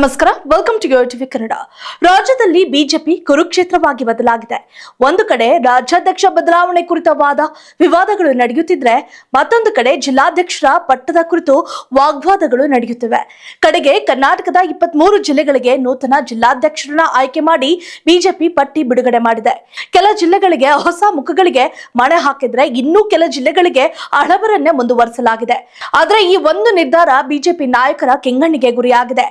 ನಮಸ್ಕಾರ. Welcome to TV Kannada ರಾಜ್ಯದಲ್ಲಿ BJP ಕುರುಕ್ಷೇತ್ರವಾಗಿ ಬದಲಾಗಿದೆ. ಒಂದು ಕಡೆ ರಾಜ್ಯಾಧ್ಯಕ್ಷ ಬದಲಾವಣೆ ಕುರಿತ ವಾದ ವಿವಾದಗಳು ನಡೆಯುತ್ತಿದ್ರೆ, ಮತ್ತೊಂದು ಕಡೆ ಜಿಲ್ಲಾಧ್ಯಕ್ಷರ ಪಟ್ಟದ ಕುರಿತು ವಾಗ್ವಾದಗಳು ನಡೆಯುತ್ತಿವೆ. ಕಡೆಗೆ ಕರ್ನಾಟಕದ ಇಪ್ಪತ್ಮೂರು ಜಿಲ್ಲೆಗಳಿಗೆ ನೂತನ ಜಿಲ್ಲಾಧ್ಯಕ್ಷರನ್ನ ಆಯ್ಕೆ ಮಾಡಿ ಬಿಜೆಪಿ ಪಟ್ಟಿ ಬಿಡುಗಡೆ ಮಾಡಿದೆ. ಕೆಲ ಜಿಲ್ಲೆಗಳಿಗೆ ಹೊಸ ಮುಖಗಳಿಗೆ ಮಣೆ ಹಾಕಿದ್ರೆ ಇನ್ನೂ ಕೆಲ ಜಿಲ್ಲೆಗಳಿಗೆ ಹಳಬರನ್ನೇ ಮುಂದುವರಿಸಲಾಗಿದೆ. ಆದ್ರೆ ಈ ಒಂದು ನಿರ್ಧಾರ ಬಿಜೆಪಿ ನಾಯಕರ ಕೆಂಗಣ್ಣಿಗೆ ಗುರಿಯಾಗಿದೆ.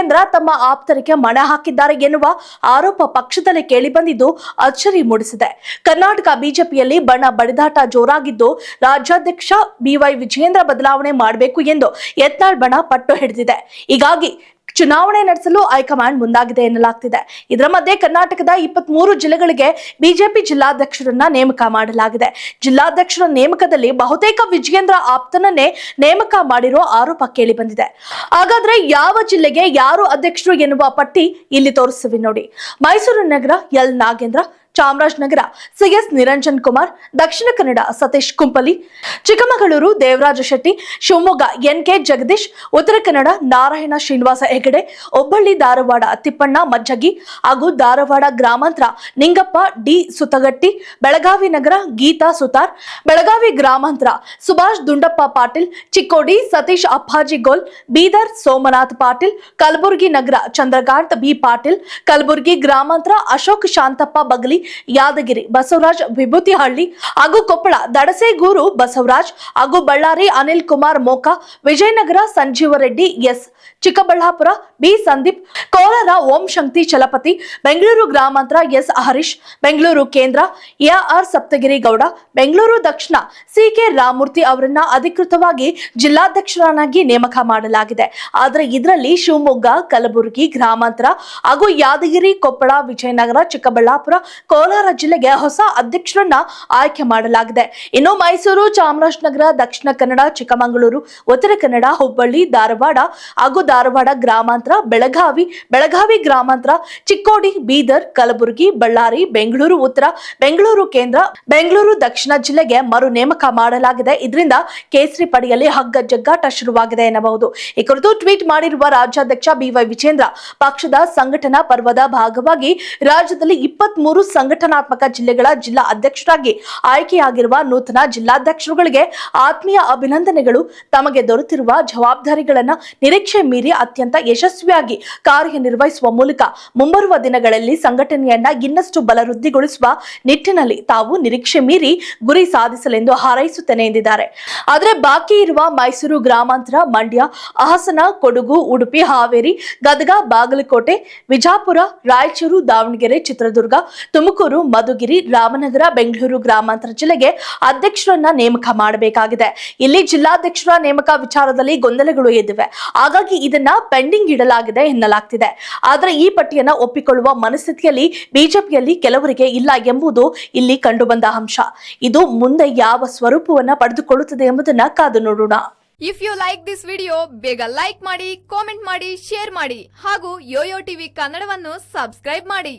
ವಿಜಯೇಂದ್ರ ತಮ್ಮ ಆಪ್ತರಿಗೆ ಮಣೆ ಹಾಕಿದ್ದಾರೆ ಎನ್ನುವ ಆರೋಪ ಪಕ್ಷದಲ್ಲಿ ಕೇಳಿ ಬಂದಿದ್ದು ಅಚ್ಚರಿ ಮೂಡಿಸಿದೆ. ಕರ್ನಾಟಕ ಬಿಜೆಪಿಯಲ್ಲಿ ಬಣ ಬಡಿದಾಟ ಜೋರಾಗಿದ್ದು ರಾಜ್ಯಾಧ್ಯಕ್ಷ ಬಿವೈ ವಿಜೇಂದ್ರ ಬದಲಾವಣೆ ಮಾಡಬೇಕು ಎಂದು ಯತ್ನಾಳ್ ಬಣ ಪಟ್ಟು ಹಿಡಿದಿದೆ. ಹೀಗಾಗಿ ಚುನಾವಣೆ ನಡೆಸಲು ಹೈಕಮಾಂಡ್ ಮುಂದಾಗಿದೆ ಎನ್ನಲಾಗ್ತಿದೆ. ಇದರ ಮಧ್ಯೆ ಕರ್ನಾಟಕದ ಇಪ್ಪತ್ತ್ ಮೂರು ಜಿಲ್ಲೆಗಳಿಗೆ ಬಿಜೆಪಿ ಜಿಲ್ಲಾಧ್ಯಕ್ಷರನ್ನ ನೇಮಕ ಮಾಡಲಾಗಿದೆ. ಜಿಲ್ಲಾಧ್ಯಕ್ಷರ ನೇಮಕದಲ್ಲಿ ಬಹುತೇಕ ವಿಜಯೇಂದ್ರ ಆಪ್ತನನ್ನೇ ನೇಮಕ ಮಾಡಿರೋ ಆರೋಪ ಕೇಳಿ ಬಂದಿದೆ ಹಾಗಾದ್ರೆ ಯಾವ ಜಿಲ್ಲೆಗೆ ಯಾರು ಅಧ್ಯಕ್ಷರು ಎನ್ನುವ ಪಟ್ಟಿ ಇಲ್ಲಿ ತೋರಿಸ್ತೀವಿ ನೋಡಿ. ಮೈಸೂರು ನಗರ L Nagendra Chamarajanagar C S Niranjan Kumar, Dakshina Kannada Satish Kumpali, Chikkamagaluru Devaraja Shetty, Shivamogga N K Jagadish, Uttara Kannada Narayana Srinivasa Hegde, Hubballi Dharwad Tippanna ಮಜ್ಜಗಿ ಹಾಗೂ ಧಾರವಾಡ ಗ್ರಾಮಾಂತರ ನಿಂಗಪ್ಪ ಡಿ ಸುತಗಟ್ಟಿ ಬೆಳಗಾವಿ ನಗರ ಗೀತಾ ಸುತಾರ್, ಬೆಳಗಾವಿ ಗ್ರಾಮಾಂತರ ಸುಭಾಷ್ ದುಂಡಪ್ಪ ಪಾಟೀಲ್, ಚಿಕ್ಕೋಡಿ ಸತೀಶ್ ಅಪ್ಪಾಜಿ ಗೋಲ್, ಬೀದರ್ ಸೋಮನಾಥ್ ಪಾಟೀಲ್, ಕಲಬುರಗಿ ನಗರ ಚಂದ್ರಕಾಂತ್ ಬಿ ಪಾಟೀಲ್, ಕಲಬುರಗಿ ಗ್ರಾಮಾಂತರ ಅಶೋಕ್ ಶಾಂತಪ್ಪ ಬಗಲಿ ಯಾದಗಿರಿ, ಬಸವರಾಜ್ ವಿಭೂತಿಹಳ್ಳಿ ಹಾಗೂ ಕೊಪ್ಪಳ, ದಡಸೇಗೂರು, ಬಸವರಾಜ್ ಹಾಗೂ ಬಳ್ಳಾರಿ, ಅನಿಲ್ ಕುಮಾರ್ ಮೋಕಾ, ವಿಜಯನಗರ, ಸಂಜೀವ ರೆಡ್ಡಿ, ಎಸ್. ಚಿಕ್ಕಬಳ್ಳಾಪುರ, ಬಿ. ಸಂದೀಪ್, ಕೋಲಾರ, ಓಂ ಶಕ್ತಿ ಚಲಪತಿ, ಬೆಂಗಳೂರು ಗ್ರಾಮಾಂತರ ಎಸ್. ಹರೀಶ್, ಬೆಂಗಳೂರು ಕೇಂದ್ರ ಎಆರ್ ಸಪ್ತಗಿರಿ ಗೌಡ ಬೆಂಗಳೂರು ದಕ್ಷಿಣ ಸಿಕೆ ರಾಮೂರ್ತಿ ಅವರನ್ನ ಅಧಿಕೃತವಾಗಿ ಜಿಲ್ಲಾಧ್ಯಕ್ಷರನ್ನಾಗಿ ನೇಮಕ ಮಾಡಲಾಗಿದೆ. ಆದರೆ ಇದರಲ್ಲಿ ಶಿವಮೊಗ್ಗ, ಕಲಬುರಗಿ ಗ್ರಾಮಾಂತರ ಹಾಗೂ ಯಾದಗಿರಿ, ಕೊಪ್ಪಳ, ವಿಜಯನಗರ, ಚಿಕ್ಕಬಳ್ಳಾಪುರ ಕೋಲಾರ ಜಿಲ್ಲೆಗೆ ಹೊಸ ಅಧ್ಯಕ್ಷರನ್ನ ಆಯ್ಕೆ ಮಾಡಲಾಗಿದೆ. ಇನ್ನು ಮೈಸೂರು, ಚಾಮರಾಜನಗರ, ದಕ್ಷಿಣ ಕನ್ನಡ, ಚಿಕ್ಕಮಗಳೂರು, ಉತ್ತರ ಕನ್ನಡ, ಹುಬ್ಬಳ್ಳಿ, ಧಾರವಾಡ ಹಾಗೂ ಧಾರವಾಡ ಗ್ರಾಮಾಂತರ, ಬೆಳಗಾವಿ ಬೆಳಗಾವಿ ಗ್ರಾಮಾಂತರ, ಚಿಕ್ಕೋಡಿ, ಬೀದರ್, ಕಲಬುರಗಿ, ಬಳ್ಳಾರಿ, ಬೆಂಗಳೂರು, ಉತ್ತರ ಬೆಂಗಳೂರು ಕೇಂದ್ರ, ಬೆಂಗಳೂರು ದಕ್ಷಿಣ ಜಿಲ್ಲೆಗೆ ಮರು ನೇಮಕ ಮಾಡಲಾಗಿದೆ. ಇದರಿಂದ ಕೇಸರಿ ಪಡೆಯಲ್ಲಿ ಹಗ್ಗ ಜಗ್ಗಾಟ ಶುರುವಾಗಿದೆ ಎನ್ನಬಹುದು. ಈ ಕುರಿತು ಟ್ವೀಟ್ ಮಾಡಿರುವ ರಾಜ್ಯಾಧ್ಯಕ್ಷ ಬಿವೈ ವಿಜೇಂದ್ರ, ಪಕ್ಷದ ಸಂಘಟನಾ ಪರ್ವದ ಭಾಗವಾಗಿ ರಾಜ್ಯದಲ್ಲಿ ಇಪ್ಪತ್ತ್ ಸಂಘಟನಾತ್ಮಕ ಜಿಲ್ಲೆಗಳ ಜಿಲ್ಲಾ ಅಧ್ಯಕ್ಷರಾಗಿ ಆಯ್ಕೆಯಾಗಿರುವ ನೂತನ ಜಿಲ್ಲಾಧ್ಯಕ್ಷರುಗಳಿಗೆ ಆತ್ಮೀಯ ಅಭಿನಂದನೆಗಳು. ತಮಗೆ ದೊರೆತಿರುವ ಜವಾಬ್ದಾರಿಗಳನ್ನು ನಿರೀಕ್ಷೆ ಮೀರಿ ಅತ್ಯಂತ ಯಶಸ್ವಿಯಾಗಿ ಕಾರ್ಯನಿರ್ವಹಿಸುವ ಮೂಲಕ ಮುಂಬರುವ ದಿನಗಳಲ್ಲಿ ಸಂಘಟನೆಯನ್ನ ಇನ್ನಷ್ಟು ಬಲವೃದ್ಧಿಗೊಳಿಸುವ ನಿಟ್ಟಿನಲ್ಲಿ ತಾವು ನಿರೀಕ್ಷೆ ಮೀರಿ ಗುರಿ ಸಾಧಿಸಲೆಂದು ಹಾರೈಸುತ್ತೇನೆ ಎಂದಿದ್ದಾರೆ. ಆದರೆ ಬಾಕಿ ಇರುವ ಮೈಸೂರು ಗ್ರಾಮಾಂತರ, ಮಂಡ್ಯ, ಹಾಸನ, ಕೊಡಗು, ಉಡುಪಿ, ಹಾವೇರಿ, ಗದಗ, ಬಾಗಲಕೋಟೆ, ವಿಜಾಪುರ, ರಾಯಚೂರು, ದಾವಣಗೆರೆ, ಚಿತ್ರದುರ್ಗ ತುಮಕೂರು, ಮಧುಗಿರಿ, ರಾಮನಗರ, ಬೆಂಗಳೂರು ಗ್ರಾಮಾಂತರ ಜಿಲ್ಲೆಗೆ ಅಧ್ಯಕ್ಷರನ್ನ ನೇಮಕ ಮಾಡಬೇಕಾಗಿದೆ. ಇಲ್ಲಿ ಜಿಲ್ಲಾಧ್ಯಕ್ಷರ ನೇಮಕ ವಿಚಾರದಲ್ಲಿ ಗೊಂದಲಗಳು ಎದ್ದಿವೆ. ಹಾಗಾಗಿ ಇದನ್ನ ಪೆಂಡಿಂಗ್ ಇಡಲಾಗಿದೆ ಎನ್ನಲಾಗ್ತಿದೆ. ಆದರೆ ಈ ಪಟ್ಟಿಯನ್ನ ಒಪ್ಪಿಕೊಳ್ಳುವ ಮನಸ್ಥಿತಿಯಲ್ಲಿ ಬಿಜೆಪಿಯಲ್ಲಿ ಕೆಲವರಿಗೆ ಇಲ್ಲ ಎಂಬುದು ಇಲ್ಲಿ ಕಂಡುಬಂದ ಅಂಶ. ಇದು ಮುಂದೆ ಯಾವ ಸ್ವರೂಪವನ್ನ ಪಡೆದುಕೊಳ್ಳುತ್ತದೆ ಎಂಬುದನ್ನ ಕಾದು ನೋಡೋಣ. If you like this video ಬೇಗ ಲೈಕ್ ಮಾಡಿ ಕಾಮೆಂಟ್ ಮಾಡಿ ಶೇರ್ ಮಾಡಿ ಹಾಗೂ ಯೋಯೋ ಟಿವಿ ಕನ್ನಡವನ್ನು ಸಬ್ಸ್ಕ್ರೈಬ್ ಮಾಡಿ.